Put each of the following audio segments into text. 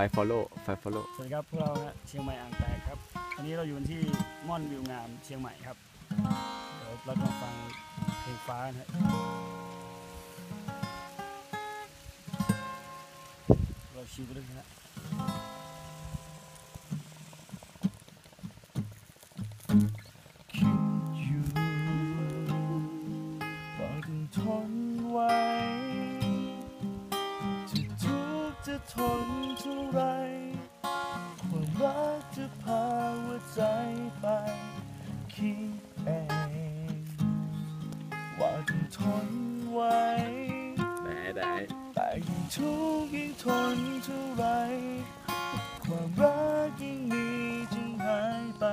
ไฟ follow ไฟฟอลโล่สวัสดีครับพวกเราฮะเชียงใหม่อ่างแตกครับวันนี้เราอยู่กันที่ม่อนวิวงามเชียงใหม่ครับเดี๋ยวเราจะมาฟังเพลงฟ้านะฮะเราชิวไปด้วยนะ ทุกข์ยิ่งทนเท่าไร ความรักยิ่งมีจึงหายไป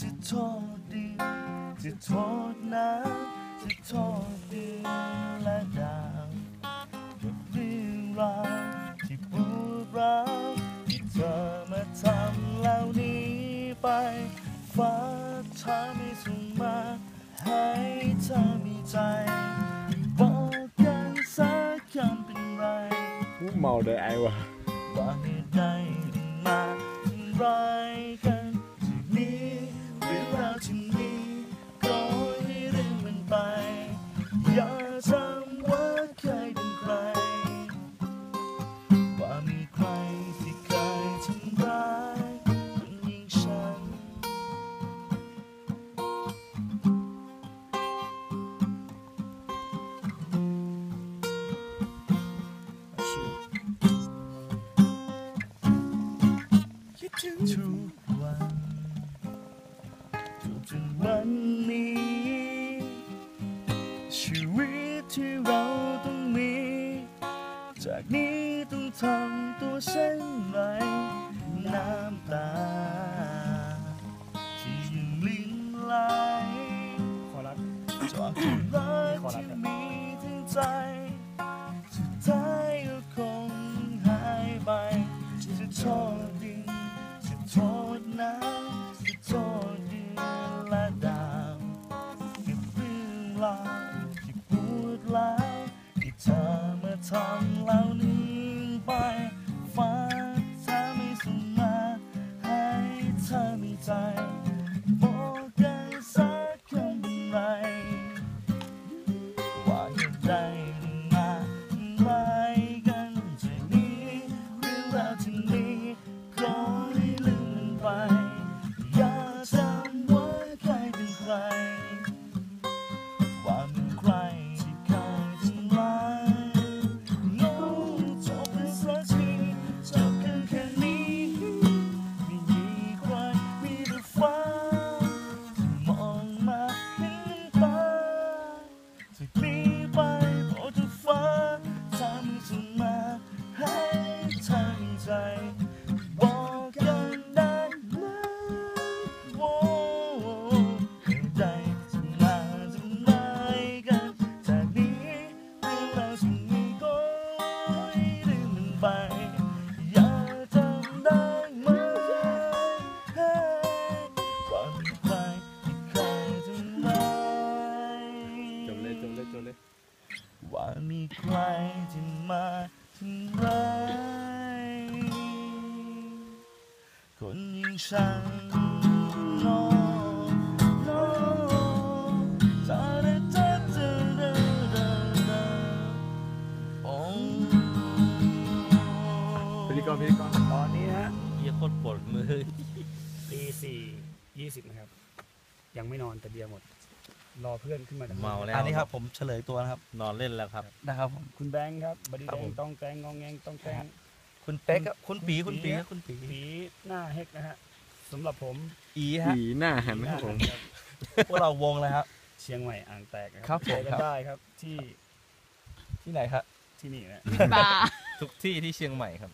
จะโทษดี จะโทษน้ำจะโทษดือนและดาวกับเรื่องราวที่ปวดร้าวที่เธอมาทำเหล่านี้ไปฟ้าเธอไม่ส่งมาให้เธอมีใจ บอกกันสักคำเป็นไร เมาเถึงวันนี้ ชีวิตที่เราต้องมี จากนี้ต้องทำตัวเช่นไรน้ำตา ที่ยังลิ้นไหลขอรักจากความรัก ลาวที่พูดแล้วที่เธอมาทำแล้ว ว่ามีใครที่มาทำร้ายคนอย่งฉันโน้โน้จาเดจาเดเดเดเดโอ้พิธีกรพิธีกรตอนนี้ฮะเยี่ยโคตรปวดมือตีสี่ยี่สิบนะครับ ยังไม่นอนแต่เบียร์หมด รอเพื่อนขึ้นมาจากเมาแล้วอันนี้ครับผมเฉลยตัวนะครับ นอนเล่นแล้วครับนะครับผมคุณแบงค์ครับบดีครัแดบผงมต้องแกงงองแงงต้องแกงคุณเป๊กครับคุณปีคุณปีปีคุณปีผีหน้าเฮกนะฮะสำหรับผมอีฮะผีหน้าหันครับผมครับพวกเราวงเลยครับ เชียงใหม่อ่างแตกนะครับผมเจอกันครับได้ครับที่ที่ไหนครับที่นี่นะบาร์ทุกที่ที่เชียงใหม่ครับ